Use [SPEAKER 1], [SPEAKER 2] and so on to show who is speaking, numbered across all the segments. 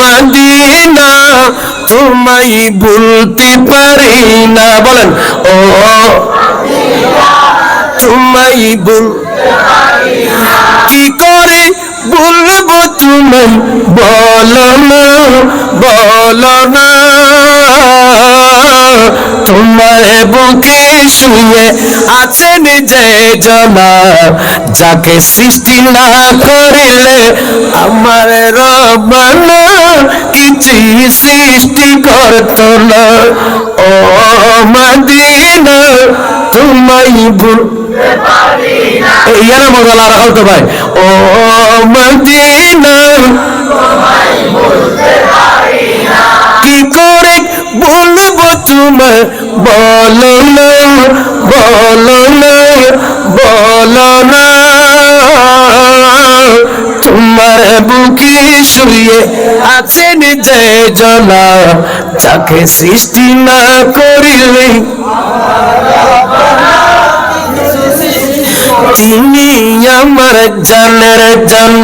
[SPEAKER 1] Medina, তোমায় ভুলতে পারি না। বলেন, ও তোমায় ভুল কি করে বলব তুমি বলো না বলো না। তোমার বুকে শুয়ে আছেন যে জনা যাকে সৃষ্টি না করিলে আমার রবানা কিছু সৃষ্টি করত না। ও মদিনা ভুল ইয়ার মজা লারা ভাই। ও মদিনা, কি করে বলব তোমার বলো না বলো না বলো না। তোমার বুকে শুয়ে আছেন যে জনা যাকে সৃষ্টি না করিলে। তিনি আমার জানের জান,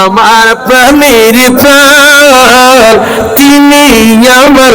[SPEAKER 1] আমার প্রাণের প্রাণ। তিনি আমার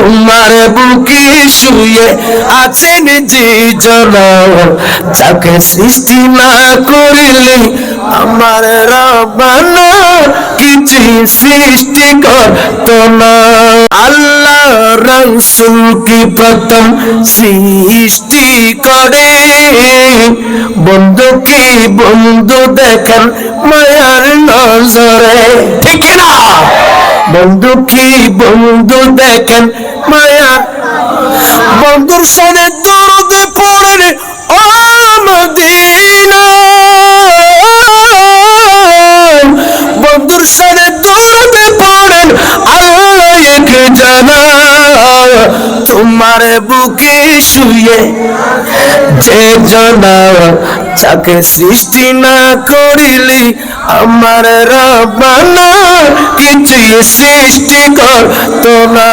[SPEAKER 1] তোমার বুকে শুয়ে আছেন যে জনা যাকে সৃষ্টি না করিলে আমার রবানা কিছু সৃষ্টি করত না। আল্লাহ রসুল কি প্রথম সৃষ্টি করে। বন্ধু কি বন্ধু দেখেন মায়ার নজরে। ঠিক না বন্ধু কি বন্ধু দেখেন মায়ার বন্ধুর সাথে দরদে পড়েন, ও মদিনা। বন্ধুর সাথে দরদে পড়েন আল্লাহ এক জানা তোমার বুকে শুয়ে যে জানা যাকে সৃষ্টি না করিলি, আমার রবানা কিছুই সৃষ্টি করতো না